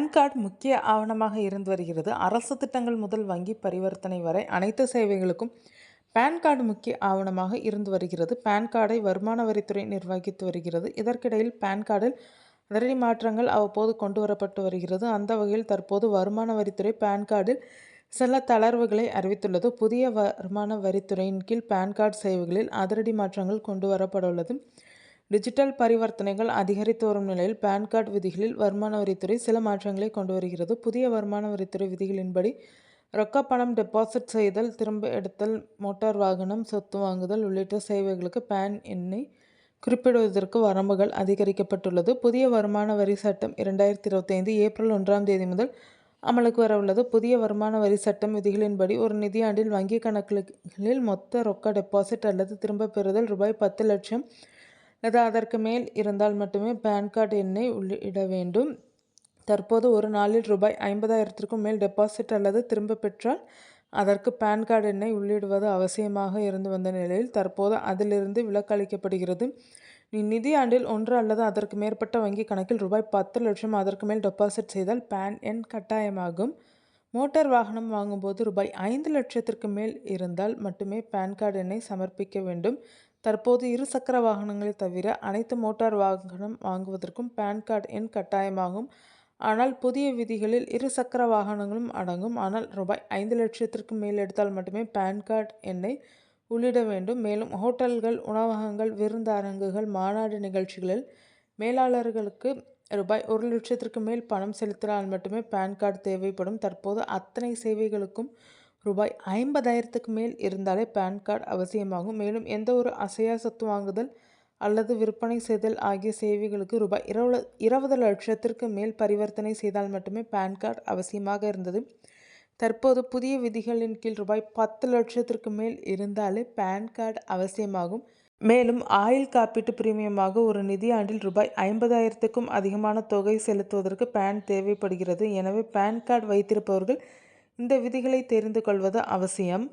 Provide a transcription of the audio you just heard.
PAN card முக்கிய ஆவணமாக இருந்து வருகிறது. அரசு திட்டங்கள் முதல் வங்கி பரிவர்த்தனை வரை அனைத்து சேவைகளுக்கும் பான் கார்டு முக்கிய ஆவணமாக இருந்து வருகிறது. பான் கார்டை வருமான வரித்துறை நிர்வகித்து வருகிறது. இதற்கிடையில் பான் கார்டில் அதிரடி மாற்றங்கள் அவ்வப்போது கொண்டு வரப்பட்டு வருகிறது. அந்த வகையில் தற்போது வருமான வரித்துறை பான் கார்டில் சில தளர்வுகளை அறிவித்துள்ளது. புதிய வருமான வரித்துறையின் கீழ் பான் கார்டு சேவைகளில் அதிரடி மாற்றங்கள் கொண்டு வரப்படவுள்ளது டிஜிட்டல் பரிவர்த்தனைகள் அதிகரித்து வரும் நிலையில் பான் கார்டு விதிகளில் வருமான வரித்துறை சில மாற்றங்களை கொண்டு வருகிறது. புதிய வருமான வரித்துறை விதிகளின்படி ரொக்க பணம் டெபாசிட் செய்தல் திரும்ப எடுத்தல் மோட்டார் வாகனம் சொத்து வாங்குதல் உள்ளிட்ட சேவைகளுக்கு பேன் எண்ணை குறிப்பிடுவதற்கு வரம்புகள் அதிகரிக்கப்பட்டுள்ளது. புதிய வருமான வரி சட்டம் இரண்டாயிரத்தி இருபத்தைந்து ஏப்ரல் ஒன்றாம் தேதி முதல் அமலுக்கு வரவுள்ளது புதிய வருமான வரி சட்டம் விதிகளின்படி ஒரு நிதியாண்டில் வங்கிக் கணக்குகளில் மொத்த ரொக்க டெபாசிட் அல்லது திரும்ப பெறுதல் ரூபாய் பத்து லட்சம் அது அதற்கு மேல் இருந்தால் மட்டுமே பான் கார்டு எண்ணை உள்ளிட வேண்டும். தற்போது ஒரு நாளில் ரூபாய் ஐம்பதாயிரத்திற்கும் மேல் டெபாசிட் அல்லது திரும்ப பெற்றால் அதற்கு பான் கார்டு எண்ணை உள்ளிடுவது அவசியமாக இருந்து வந்த நிலையில் தற்போது அதிலிருந்து விலக்களிக்கப்படுகிறது நிதி ஆண்டில் ஒன்று அல்லது அதற்கு மேற்பட்ட வங்கி கணக்கில் ரூபாய் பத்து லட்சம் அதற்கு மேல் டெபாசிட் செய்தால் பான் எண் கட்டாயமாகும். மோட்டார் வாகனம் வாங்கும்போது ரூபாய் ஐந்து லட்சத்திற்கு மேல் இருந்தால் மட்டுமே பான் கார்டு எண்ணை சமர்ப்பிக்க வேண்டும். தற்போது இருசக்கர வாகனங்களை தவிர அனைத்து மோட்டார் வாகனம் வாங்குவதற்கும் பான் கார்டு எண் கட்டாயமாகும். ஆனால் புதிய விதிகளில் இருசக்கர வாகனங்களும் அடங்கும். ஆனால் ரூபாய் ஐந்து லட்சத்திற்கு மேல் எடுத்தால் மட்டுமே பான் கார்டு எண்ணை உள்ளிட வேண்டும். மேலும் ஹோட்டல்கள் உணவகங்கள் விருந்தரங்குகள் மாநாடு நிகழ்ச்சிகளில் மேலாளர்களுக்கு ரூபாய் ஒரு லட்சத்திற்கு மேல் பணம் செலுத்தினால் மட்டுமே பான் கார்டு தேவைப்படும். தற்போது அத்தனை சேவைகளுக்கும் ரூபாய் ஐம்பதாயிரத்துக்கு மேல் இருந்தாலே பான் கார்டு அவசியமாகும். மேலும் எந்த ஒரு அசையா சொத்து வாங்குதல் அல்லது விற்பனை செய்தல் ஆகிய சேவைகளுக்கு ரூபாய் இருபது இருபது லட்சத்திற்கு மேல் பரிவர்த்தனை செய்தால் மட்டுமே பான் கார்டு அவசியமாக இருந்தது. தற்போது புதிய விதிகளின் கீழ் ரூபாய் பத்து லட்சத்திற்கு மேல் இருந்தாலே பான் கார்டு அவசியமாகும். மேலும் ஆயுள் காப்பீட்டு பிரீமியமாக ஒரு நிதியாண்டில் ரூபாய் ஐம்பதாயிரத்துக்கும் அதிகமான தொகை செலுத்துவதற்கு பேன் தேவைப்படுகிறது. எனவே பான் கார்டு வைத்திருப்பவர்கள் இந்த விதிகளை தெரிந்து கொள்வது அவசியம்.